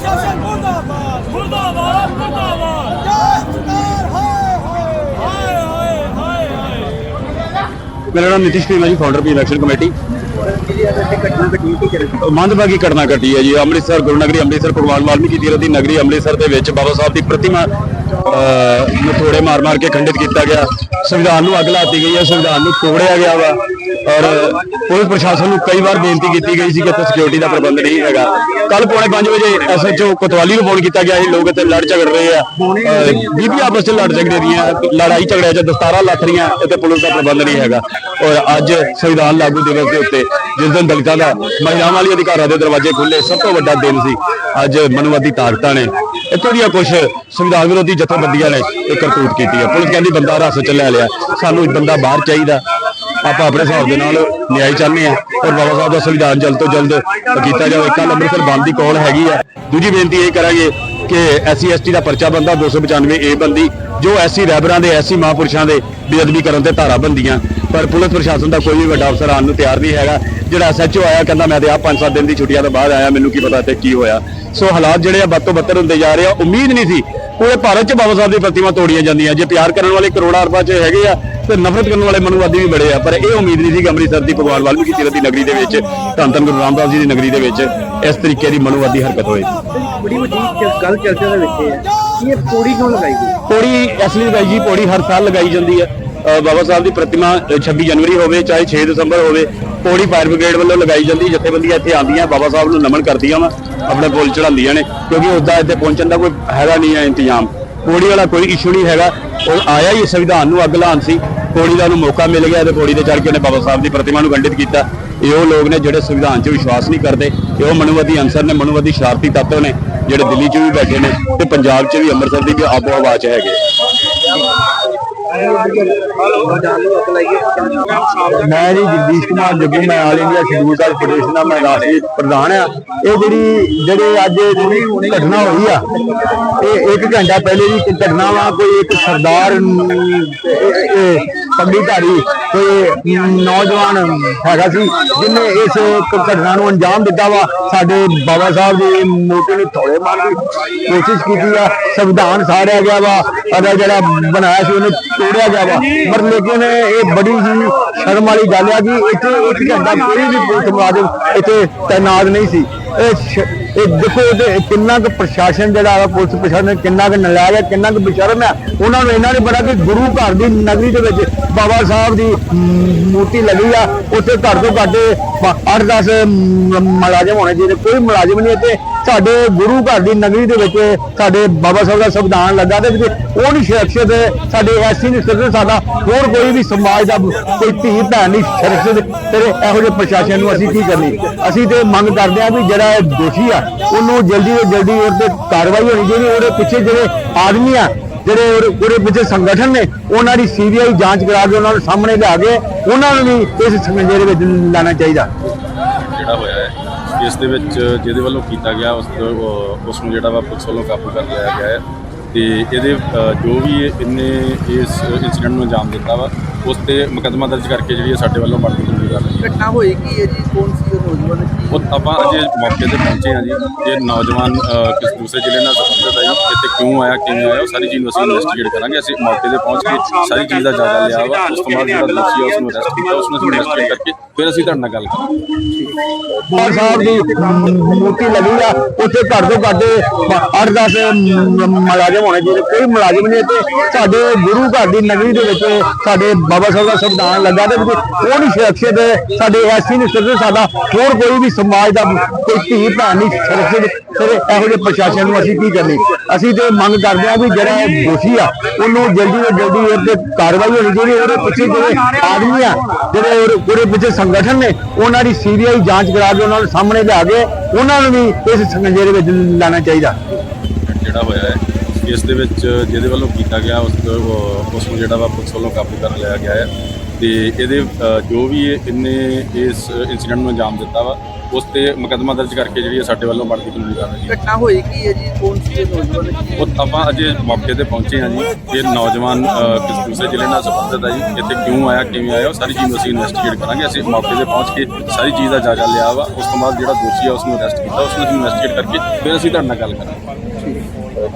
ਪ੍ਰਸ਼ਾਸਨ ਮੁਰਦਾਬਾਦ। ਮੁਰਦਾਬਾਦ ਮੁਰਦਾਬਾਦ। ਮੇਰਾ ਨਾਮ ਨਿਤਿਸ਼ ਕੁਮਾਰ ਜੀ ਫਾਊਂਡਰ ਪੀ ਇਲੈਕਸ਼ਨ ਕਮੇਟੀ ਮੰਦਭਾਗੀ ਘਟਨਾ ਘਟੀ ਹੈ ਜੀ ਅੰਮ੍ਰਿਤਸਰ ਗੁਰੂ ਨਗਰੀ ਅੰਮ੍ਰਿਤਸਰ ਭਗਵਾਨ ਵਾਲਮੀਕੀ ਤੀਰਥ ਦੀ ਨਗਰੀ ਅੰਮ੍ਰਿਤਸਰ ਦੇ ਵਿੱਚ ਬਾਬਾ ਸਾਹਿਬ ਦੀ ਪ੍ਰਤਿਮਾ ਅਹ, ਨੂੰ ਥੋੜੇ ਮਾਰ-ਮਾਰ ਕੇ ਖੰਡਿਤ ਕੀਤਾ ਗਿਆ। ਸੰਵਿਧਾਨ ਨੂੰ ਅੱਗ ਲਾਤੀ ਗਈ ਹੈ ਸੰਵਿਧਾਨ ਨੂੰ ਤੋੜਿਆ ਗਿਆ ਵਾ। ਔਰ ਪੁਲਿਸ ਪ੍ਰਸ਼ਾਸਨ ਨੂੰ ਕਈ ਵਾਰ ਬੇਨਤੀ ਕੀਤੀ ਗਈ ਸੀ ਕਿ ਇੱਥੇ ਸਿਕਿਉਰਿਟੀ ਦਾ ਪ੍ਰਬੰਧ ਨਹੀਂ ਹੈਗਾ। ਕੱਲ ਪੌਣੇ 5 ਵਜੇ ਐਸਐਚਓ ਕੋਤਵਾਲੀ ਨੂੰ ਫੋਨ ਕੀਤਾ ਗਿਆ ਇਹ ਲੋਕ ਇੱਥੇ ਲੜ ਝਗੜ ਰਹੇ ਆ। ਬੀਬੀ ਆਪਸ ਵਿੱਚ ਲੜ ਝਗੜੇ ਰਹੀਆਂ ਲੜਾਈ ਝਗੜਿਆ 'ਚ ਦਸਤਾਰਾਂ ਲੱਥ ਰਹੀਆਂ, ਇੱਥੇ ਪੁਲਿਸ ਦਾ ਪ੍ਰਬੰਧ ਨਹੀਂ ਹੈਗਾ। ਔਰ ਅੱਜ ਸੰਵਿਧਾਨ ਲਾਗੂ ਦਿਵਸ ਦੇ ਉੱਤੇ ਜਿਸ ਦਿਨ ਦਲਿਤਾਂ ਦਾ, ਮਹਿਲਾਵਾਂ ਵਾਲੀ ਅਧਿਕਾਰਾਂ ਦੇ ਦਰਵਾਜ਼ੇ ਖੁੱਲੇ ਸਭ ਤੋਂ ਵੱਡਾ ਦਿਨ ਸੀ। ਅੱਜ ਮਨੁਵਾਦੀ ਤਾਕਤਾਂ ਨੇ ਇੱਥੋਂ ਦੀਆਂ ਕੁਝ ਸੰਵਿਧਾਨ ਵਿਰੋਧੀ ਜਥੇਬੰਦੀਆਂ ਨੇ ਇਹ ਕਰਤੂਤ ਕੀਤੀ ਹੈ। ਪੁਲਿਸ ਕਹਿੰਦੀ ਬੰਦਾ ਰਸ ਚ ਲੈ ਲਿਆ। ਸਾਨੂੰ ਬੰਦਾ ਬਾਹਰ ਚਾਹੀਦਾ। ਆਪਾਂ ਆਪਣੇ ਹਿਸਾਬ ਦੇ ਨਾਲ ਨਿਆਂ ਚਾਹੁੰਦੇ ਆ ਔਰ ਬਾਬਾ ਸਾਹਿਬ ਦਾ ਸੰਵਿਧਾਨ ਜਲਦ ਤੋਂ ਜਲਦ ਕੀਤਾ ਜਾਵੇ। ਕੱਲ ਅੰਮ੍ਰਿਤਸਰ ਬੰਦ ਦੀ ਕਾਲ ਹੈਗੀ ਆ। ਦੂਜੀ ਬੇਨਤੀ ਇਹ ਕਰਾਂਗੇ ਕਿ ਐਸਸੀ, ਐਸਟੀ ਦਾ ਪਰਚਾ ਬੰਦਾ 295 ਏ ਬੰਦੀ, ਜੋ ਐਸੀ ਰੈਬਰਾਂ ਦੇ ਐਸੀ ਮਹਾਂਪੁਰਸ਼ਾਂ ਦੇ ਬੇਅਦਬੀ ਕਰਨ ਤੇ ਧਾਰਾ ਬੰਦੀਆਂ। ਪਰ ਪੁਲਿਸ ਪ੍ਰਸ਼ਾਸਨ ਦਾ ਕੋਈ ਵੀ ਵੱਡਾ ਅਫਸਰ ਆਉਣ ਨੂੰ ਤਿਆਰ ਨਹੀਂ ਹੈਗਾ। ਜਿਹੜਾ ਐਸਐਚਓ ਆਇਆ, ਕਹਿੰਦਾ ਮੈਂ ਤੇ ਆ 5-7 ਦਿਨ ਦੀ ਛੁੱਟੀਆਂ ਤੋਂ ਬਾਅਦ ਆਇਆ। ਮੈਨੂੰ ਕੀ ਪਤਾ ਇੱਥੇ ਕੀ ਹੋਇਆ। ਸੋ ਹਾਲਾਤ ਜਿਹੜੇ ਆ ਵੱਧ ਤੋਂ ਬੱਤਰ ਹੁੰਦੇ ਜਾ ਰਹੇ ਆ। ਉਮੀਦ ਨਹੀਂ ਸੀ ਪੂਰੇ ਭਾਰਤ 'ਚ ਬਾਬਾ ਸਾਹਿਬ ਦੀ ਪ੍ਰਤਿਮਾ ਤੋੜੀਆਂ ਜਾਂਦੀਆਂ। ਜੇ ਪਿਆਰ ਕਰਨ ਵਾਲੇ ਕਰੋੜਾਂ ਅਰਬਾਂ 'ਚ ਹੈਗੇ ਆ ਤੇ ਨਫ਼ਰਤ ਕਰਨ ਵਾਲੇ ਮਨੂਵਾਦੀ ਵੀ ਬੜੇ ਆ ਪਰ ਇਹ ਉਮੀਦ ਨਹੀਂ ਸੀ ਕਿ ਅੰਮ੍ਰਿਤਸਰ ਦੀ ਭਗਵਾਨ ਵਾਲਮੀਕੀ ਤੀਰਥ ਦੀ ਨਗਰੀ ਦੇ ਵਿੱਚ ਧੰਨ ਧੰਨ ਗੁਰੂ ਰਾਮਦਾਸ ਜੀ ਦੀ ਨਗਰੀ ਦੇ ਵਿੱਚ ਇਸ ਤਰੀਕੇ ਦੀ ਮਨੂਵਾਦੀ ਹਰਕਤ ਹੋਏ। ਬੜੀ ਵੱਡੀ ਗੱਲ ਚਰਚਾ ਦੇ ਵਿੱਚ ਹੈ ਇਹ ਪੌੜੀ ਕਿਉਂ ਲਗਾਈ ਗਈ? ਪੌੜੀ ਅਸਲੀ ਲਗਾਈ ਜੀ ਪੌੜੀ ਹਰ ਸਾਲ ਲਗਾਈ ਜਾਂਦੀ ਹੈ। ਬਾਬਾ ਸਾਹਿਬ ਦੀ ਪ੍ਰਤਿਮਾ ਅ, 26 ਜਨਵਰੀ ਹੋਵੇ ਚਾਹੇ 6 ਦਸੰਬਰ ਹੋਵੇ ਪੌੜੀ ਫਾਇਰ ਬ੍ਰਿਗੇਡ ਵੱਲੋਂ ਲਗਾਈ ਜਾਂਦੀ ਜਥੇਬੰਦੀਆਂ ਇੱਥੇ ਆਉਂਦੀਆਂ ਬਾਬਾ ਸਾਹਿਬ ਨੂੰ ਨਮਨ ਕਰਦੀਆਂ ਵਾ ਆਪਣੇ ਪੁੱਲ ਚੜਾਉਂਦੀਆਂ ਨੇ ਕਿਉਂਕਿ ਉਸਦਾ ਇੱਥੇ ਪਹੁੰਚਣ ਦਾ ਕੋਈ ਹੈਗਾ ਨਹੀਂ ਹੈ ਇੰਤਜ਼ਾਮ। ਪੌੜੀ ਵਾਲਾ ਕੋਈ ਇਸ਼ੂ ਨਹੀਂ ਹੈਗਾ ਉਹ ਆਇਆ ਹੀ ਸੰਵਿਧਾਨ ਨੂੰ ਅੱਗ ਲਾਉਣ ਸੀ ਪੌੜੀ ਦਾ ਉਹਨੂੰ ਮੌਕਾ ਮਿਲ ਗਿਆ ਤੇ ਪੌੜੀ ਤੇ ਚੜ ਕੇ ਉਹਨੇ ਬਾਬਾ ਸਾਹਿਬ ਦੀ ਪ੍ਰਤਿਮਾ ਨੂੰ ਖੰਡਿਤ ਕੀਤਾ। ਇਹ ਉਹ ਲੋਕ ਨੇ ਜਿਹੜੇ ਸੰਵਿਧਾਨ 'ਚ ਵਿਸ਼ਵਾਸ ਨਹੀਂ ਕਰਦੇ। ਇਹ ਉਹ ਮਨੁਵਾਦੀ ਅੰਸਰ ਨੇ, ਮਨੁਵਾਦੀ ਸ਼ਰਾਰਤੀ ਤੱਤ ਨੇ, ਜਿਹੜੇ ਦਿੱਲੀ 'ਚ ਵੀ ਬੈਠੇ ਨੇ ਤੇ ਪੰਜਾਬ 'ਚ ਵੀ ਅੰਮ੍ਰਿਤਸਰ ਦੀ ਵੀ ਆਬੋ ਹਵਾ 'ਚ ਹੈਗੇ। ਮੈਂ ਜੀ ਜਗਦੀਸ਼ ਕੁਮਾਰ ਜੱਗੂ, ਮੈਂ all India scheduled caste federation ਦਾ, ਮੈਂ ਰਾਸ਼ਟਰੀ ਪ੍ਰਧਾਨ ਆ ਇਹ ਜਿਹੜੀ, ਜਿਹੜੇ ਅੱਜ ਘਟਨਾ ਹੋਈ ਆ, ਇਹ ਇੱਕ ਘੰਟਾ ਪਹਿਲੇ ਦੀ ਘਟਨਾ ਵਾ, ਕੋਈ ਇੱਕ ਸਰਦਾਰ ਅਮ, ਇਹ- ਕੋਈ ਨੌਜਵਾਨ ਹੈਗਾ ਸੀ ਜਿਨੇ ਇਸ ਘਟਨਾ ਨੂੰ ਅੰਜਾਮ ਦਿੱਤਾ ਵਾ। ਸਾਡੇ ਬਾਬਾ ਸਾਹਿਬ ਦੇ ਮੂਰਤੀ ਨੂੰ ਥੋੜੇ ਮਾਰਨ ਦੀ ਕੋਸ਼ਿਸ਼ ਕੀਤੀ ਆ। ਸੰਵਿਧਾਨ ਸਾੜਿਆ ਗਿਆ ਵਾ ਉਹਦਾ ਜਿਹੜਾ ਬਣਾਇਆ ਸੀ ਉਹਨੂੰ ਤੋੜਿਆ ਗਿਆ ਵਾ। ਪਰ ਲੇਕਿਨ ਇਹ ਬੜੀ ਹੀ ਸ਼ਰਮ ਵਾਲੀ ਗੱਲ ਆ ਕਿ ਇੱਥੇ ਇੱਕ ਘੰਟਾ ਕੋਈ ਵੀ ਪੁਲਿਸ ਮੁਲਾਜ਼ਮ ਇੱਥੇ ਤਾਇਨਾਤ ਨਹੀਂ ਸੀ। ਇਹ ਇਹ ਦੇਖੋ ਤੇ ਕਿੰਨਾ ਕੁ ਪ੍ਰਸ਼ਾਸਨ ਜਿਹੜਾ ਵਾ ਪੁਲਿਸ ਪ੍ਰਸ਼ਾਸਨ ਕਿੰਨਾ ਕੁ ਨਲਾਇਕ ਹੈ, ਕਿੰਨਾ ਕੁ ਬੇਸ਼ਰਮ ਹੈ। ਉਹਨਾਂ ਨੂੰ ਇਹਨਾਂ ਨੇ ਬੜਾ ਕਿ ਗੁਰੂ ਘਰ ਦੀ ਨਗਰੀ ਦੇ ਵਿੱਚ ਬਾਬਾ ਸਾਹਿਬ ਦੀ ਮੂਰਤੀ ਲੱਗੀ ਆ। ਉੱਥੇ ਘੱਟ ਤੋਂ ਘੱਟ 8-10 ਮੁਲਾਜ਼ਮ ਹੋਣੇ ਚਾਹੀਦੇ। ਕੋਈ ਮੁਲਾਜ਼ਮ ਨਹੀਂ ਇੱਥੇ। ਸਾਡੇ ਗੁਰੂ ਘਰ ਦੀ ਨਗਰੀ ਦੇ ਵਿੱਚ ਸਾਡੇ ਬਾਬਾ ਸਾਹਿਬ ਦਾ ਸੰਵਿਧਾਨ ਲੱਗਾ ਤੇ ਉਹ ਨਹੀਂ ਸੁਰੱਖਿਅਤ, ਸਾਡੇ ਐਸੀ ਨਹੀਂ ਸੁਰੱਖਿਅਤ ਸਾਡਾ ਹੋਰ ਕੋਈ ਵੀ ਸਮਾਜ ਦਾ ਕੋਈ ਧੀ ਭੈਣ ਨਹੀਂ ਸੁਰੱਖਿਅਤ ਤੇ ਇਹੋ ਜਿਹੇ ਪ੍ਰਸ਼ਾਸਨ ਨੂੰ ਅਸੀਂ ਕੀ ਕਰਨੀ? ਅਸੀਂ ਤੇ ਮੰਗ ਕਰਦੇ ਹਾਂ ਵੀ ਜਿਹੜਾ ਇਹ ਦੋਸ਼ੀ ਆ, ਉਹਨੂੰ ਜਲਦੀ ਤੋਂ ਜਲਦੀ ਉਹਦੇ ਕਾਰਵਾਈ ਹੋਣੀ ਚਾਹੀਦੀ, ਉਹਦੇ ਪਿੱਛੇ ਜਿਹੜੇ ਆਦਮੀ ਆ, ਜਿਹੜੇ ਉਹਦੇ ਉਹਦੇ ਪਿੱਛੇ ਸੰਗਠਨ ਨੇ, ਉਹਨਾਂ ਦੀ ਸੀਬੀਆਈ ਜਾਂਚ ਕਰਾ ਕੇ ਉਹਨਾਂ ਨੂੰ ਸਾਹਮਣੇ ਲਿਆ ਕੇ ਉਹਨਾਂ ਨੂੰ ਵੀ ਇਸ ਸੰਜੇ ਦੇ ਵਿੱਚ ਲਾਣਾ ਚਾਹੀਦਾ। ਜਿਹੜਾ ਹੋਇਆ ਹੈ। ਇਸ ਦੇ ਵਿੱਚ ਜਿਹਦੇ ਵੱਲੋਂ ਕੀਤਾ ਗਿਆ, ਉਸ ਉਸ ਨੂੰ ਜਿਹੜਾ ਵਾ ਪੁਲਿਸ ਵੱਲੋਂ ਕਾਬੂ ਕਰ ਲਿਆ ਗਿਆ ਹੈ। ਤੇ ਇਹਦੇ ਜੋ ਵੀ ਇਹਨੇ ਇਸ ਇਨਸੀਡੈਂਟ ਨੂੰ ਅੰਜਾਮ ਦਿੱਤਾ ਵਾ, ਉਸ ਤੇ ਮੁਕੱਦਮਾ ਦਰਜ ਕਰਕੇ ਜਿਹੜੀ ਹੈ ਸਾਡੇ ਵੱਲੋਂ ਬਣਦੀ ਕਾਰਵਾਈ ਕਰ ਘਟਨਾ ਹੋਈ ਕੀ ਹੈ ਜੀ? ਕੌਣ ਸੀ? ਉਹ ਆਪਾਂ ਅਜੇ ਮੌਕੇ ਤੇ ਪਹੁੰਚੇ ਹਾਂ ਜੀ। ਇਹ ਨੌਜਵਾਨ ਕਿਸ ਦੂਸਰੇ ਜ਼ਿਲ੍ਹੇ ਨਾਲ ਸੰਬੰਧਿਤ ਹੈ ਜੀ। ਇੱਥੇ ਕਿਉਂ ਆਇਆ, ਕਿਵੇਂ ਆਇਆ, ਉਹ ਸਾਰੀ ਚੀਜ਼ ਨੂੰ ਅਸੀਂ ਇਨਵੈਸਟੀਗੇਟ ਕਰਾਂਗੇ। ਅਸੀਂ ਮੌਕੇ ਤੇ ਪਹੁੰਚ ਕੇ ਸਾਰੀ ਚੀਜ਼ ਦਾ ਜਾਇਜ਼ਾ ਲਿਆ ਵਾ। ਉਸ ਤੋਂ ਬਾਅਦ ਜਿਹੜਾ ਦੋਸ਼ੀ ਉਸ ਨੂੰ ਅਰੈਸਟ ਕੀਤਾ ਉਸ ਨੂੰ ਇਨਵੈਸਟੀਗੇਟ ਕਰਕੇ ਫਿਰ ਅਸੀਂ ਤੁਹਾਡੇ ਨਾਲ ਗੱਲ ਕਰਾਂਗੇ ਸਾਹਿਬ ਦੀ ਮੂਰਤੀ ਲੱਗੀ ਆ। ਉੱਥੇ ਘੱਟ ਤੋਂ ਘੱਟ 8-10 ਮੁਲਾਜ਼ਮ ਹੋਣੇ ਚਾਹੀਦੇ। ਕੋਈ ਮੁਲਾਜ਼ਮ ਨਹੀਂ ਇੱਥੇ। ਸਾਡੇ ਗੁਰੂ ਘਰ ਦੀ ਨਗਰੀ ਦੇ ਵਿੱਚ ਸਾਡੇ ਬਾਬਾ ਸਾਹਿਬ ਦਾ ਸੰਵਿਧਾਨ ਲੱਗਾ ਤੇ ਉਹ ਨਹੀਂ ਸੁਰੱਖਿਅਤ ਸਾਡੇ ਐਸੀ ਨਹੀਂ ਸੁਰੱਖਿਅਤ ਸਾਡਾ ਹੋਰ ਕੋਈ ਵੀ ਸਮਾਜ ਦਾ ਕੋਈ ਧੀ ਭੈਣ ਨਹੀਂ ਸੁਰੱਖਿਅਤ ਫਿਰ ਇਹੋ ਜਿਹੇ ਪ੍ਰਸ਼ਾਸਨ ਨੂੰ ਅਸੀਂ ਕੀ ਕਰਨੀ? ਅਸੀਂ ਤੇ ਮੰਗ ਕਰਦੇ ਹਾਂ ਵੀ ਜਿਹੜਾ ਇਹ ਦੋਸ਼ੀ ਆ, ਉਹਨੂੰ ਜਲਦੀ ਤੋਂ ਜਲਦੀ ਉਹਦੇ ਕਾਰਵਾਈ ਹੋਣੀ ਚਾਹੀਦੀ ਉਹਦੇ ਪਿੱਛੇ ਜਿਹੜੇ ਆਦਮੀ ਆ, ਜਿਹੜੇ ਉਹਦੇ ਪਿੱਛੇ ਸੰਗਠਨ ਨੇ, ਉਹਨਾਂ ਦੀ ਸੀਬੀਆਈ ਜਾਂਚ ਕਰਾ ਕੇ ਉਹਨਾਂ ਨੂੰ ਸਾਹਮਣੇ ਲਿਆ ਕੇ ਉਹਨਾਂ ਨੂੰ ਵੀ ਇਸ ਸੰਜੇ ਦੇ ਵਿੱਚ ਲਾਣਾ ਚਾਹੀਦਾ। ਜਿਹੜਾ ਹੋਇਆ ਹੈ, ਇਸ ਦੇ ਵਿੱਚ ਜਿਹਦੇ ਵੱਲੋਂ ਕੀਤਾ ਗਿਆ, ਉਸ ਨੂੰ ਜਿਹੜਾ ਵਾ ਪੁਲਿਸ ਵੱਲੋਂ ਕਾਬੂ ਕਰ ਲਿਆ ਗਿਆ ਹੈ। ਤੇ ਇਹਦੇ ਜੋ ਵੀ ਇਹ- ਇਹਨੇ ਇਸ ਇਨਸੀਡੈਂਟ ਨੂੰ ਅੰਜਾਮ ਦਿੱਤਾ ਵਾ ਉਸ ਤੇ ਮੁਕੱਦਮਾ ਦਰਜ ਕਰਕੇ ਜਿਹੜੀ ਸਾਡੇ ਵੱਲੋਂ ਬਣਦੀ ਕਾਨੂੰਨੀ ਕਾਰਵਾਈ ਘਟਨਾ ਹੋਈ ਕੀ ਹੈ ਜੀ? ਕੌਣ ਸੀ ਇਹ ਨੌਜਵਾਨ? ਉਹ ਆਪਾਂ ਅਜੇ ਮੌਕੇ ਤੇ ਪਹੁੰਚੇ ਹਾਂ ਜੀ। ਇਹ ਨੌਜਵਾਨ ਕਿਸ ਦੂਸਰੇ ਜ਼ਿਲ੍ਹੇ ਨਾਲ ਸੰਬੰਧਿਤ ਹੈ ਜੀ। ਇੱਥੇ ਕਿਉਂ ਆਇਆ ਕਿਵੇਂ ਆਇਆ ਉਹ ਸਾਰੀ ਚੀਜ਼ ਨੂੰ ਅਸੀਂ ਇਨਵੈਸਟੀਗੇਟ ਕਰਾਂਗੇ। ਅਸੀਂ ਮੌਕੇ ਤੇ ਪਹੁੰਚ ਕੇ ਸਾਰੀ ਚੀਜ਼ ਦਾ ਜਾਇਜ਼ਾ ਲਿਆ ਵਾ। ਉਸ ਤੋਂ ਬਾਅਦ ਜਿਹੜਾ ਦੋਸ਼ੀ ਆ ਉਸ ਨੂੰ ਅਰੈਸਟ ਕੀਤਾ। ਉਸ ਨੂੰ ਇਨਵੈਸਟੀਗੇਟ ਕਰਕੇ ਫਿਰ ਅਸੀਂ ਤੁਹਾਡੇ ਨਾਲ ਗੱਲ ਕਰਾਂਗੇ।